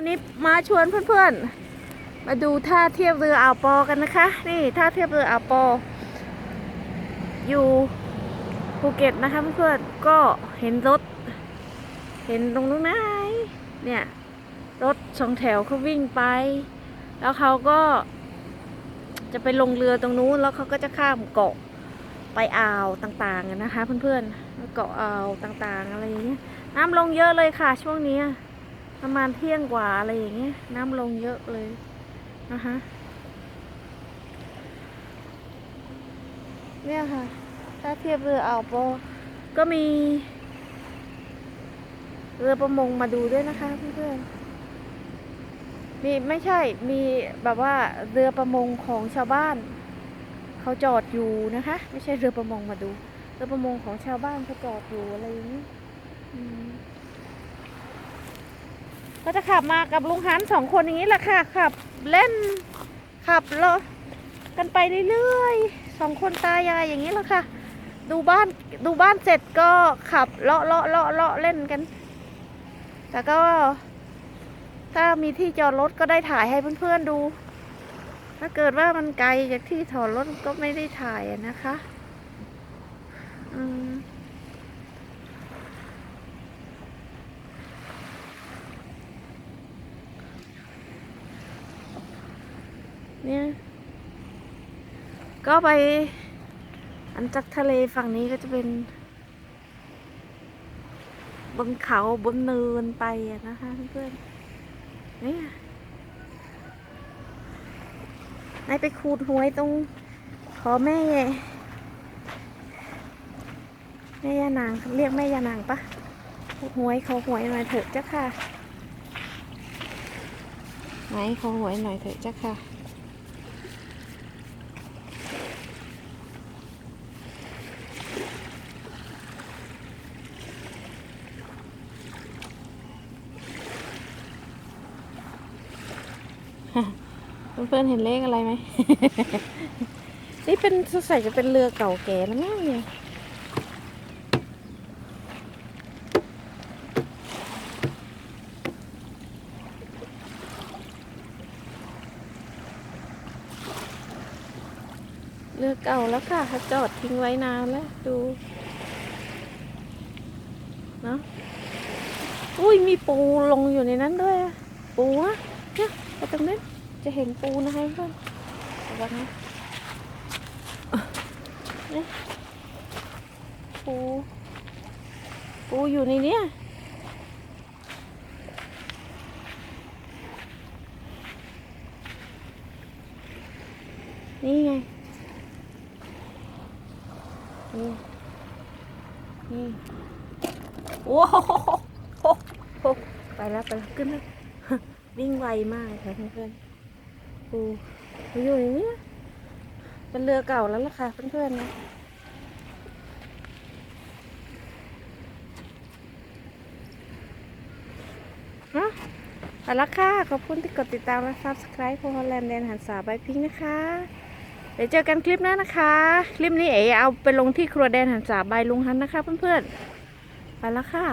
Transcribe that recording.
วันนี้มาชวนเพื่อนๆ มาดูท่าเทียบเรืออ่าวปอกันนะคะ นี่ท่าเทียบเรืออ่าวปอ อยู่ภูเก็ตนะคะเพื่อนๆก็เห็นรถ เห็นตรงนู้นไหมเนี่ยรถสองแถวเขาวิ่งไป แล้วเขาก็จะไปลงเรือตรงนู้นแล้วเขาก็จะข้ามเกาะไปอ่าวต่างๆนะคะ เพื่อนๆเกาะอ่าวต่างๆอะไรอย่างเงี้ยน้ำลงเยอะเลยค่ะช่วงนี้ ประมาณเที่ยงกว่าอะไรอย่างเงี้ยน้ำลงเยอะเลยนะคะเนี่ยค่ะ ถ้าเทียบเรืออ่าวโปอก็มี เรือประมงมาดูด้วยนะคะเพื่อนๆมีไม่ใช่มีแบบว่าเรือประมงของชาวบ้าน เขาจอดอยู่นะคะ ไม่ใช่เรือประมงมาดู เรือประมงของชาวบ้านเขาจอดอยู่อะไรอย่างนี้ ก็จะขับมากับลุงฮันสองคนอย่างนี้แหละค่ะขับเล่นขับรถกันไปเรื่อยๆสองคนตายายอย่างนี้แหละค่ะ ดูบ้านดูบ้านเสร็จก็ขับเลาะเลาะเลาะเลาะเล่นกัน แต่ก็ถ้ามีที่จอดรถก็ได้ถ่ายให้เพื่อนๆดู ถ้าเกิดว่ามันไกลจากที่ถอดรถก็ไม่ได้ถ่ายนะคะ เนี่ย ก็ไปอันจากทะเลฝั่งนี้ก็จะเป็น บนเขาบนเนินไปนะคะเพื่อนๆเนี่ยนายไปขูดหวยตรงขอแม่แม่ยานางเรียกแม่ยานางปะหวยขอหวยหน่อยเถอะเจ้าค่ะ ไหนขอหวยหน่อยเถอะเจ้าค่ะ เพื่อนๆเห็นเลขอะไรไหม นี่เป็นสงสัยจะเป็นเรือเก่าแก่แล้วมั้งเนี่ยเรือเก่าแล้วค่ะขจอดทิ้งไว้นานแล้วดู เนาะอุ้ยมีปูลงอยู่ในนั้นด้วย ปูนะ ไปตรงนั้นจะเห็นปูนะคะเพื่อนระวังนะนี่ปู ปูอยู่ในนี้นี่ไง นี่ นี่ โอ้โหไปแล้ว ไปแล้ว ขึ้นแล้ว วิ่งไวมากค่ะเพื่อนๆปูปูอยู่อย่างนี้เป็นเรือเก่าแล้วล่ะค่ะเพื่อนๆนะฮะไปแล้วค่ะ ขอบคุณที่กดติดตามและ subscribe พอลแลนด์แดนหันษาใบพิงนะคะ เดี๋ยวเจอกันคลิปหน้านะคะ คลิปนี้เอ๋เอาไปลงที่ครัวแดนหันษาใบลุงฮันนะคะเพื่อนๆ ไปแล้วค่ะ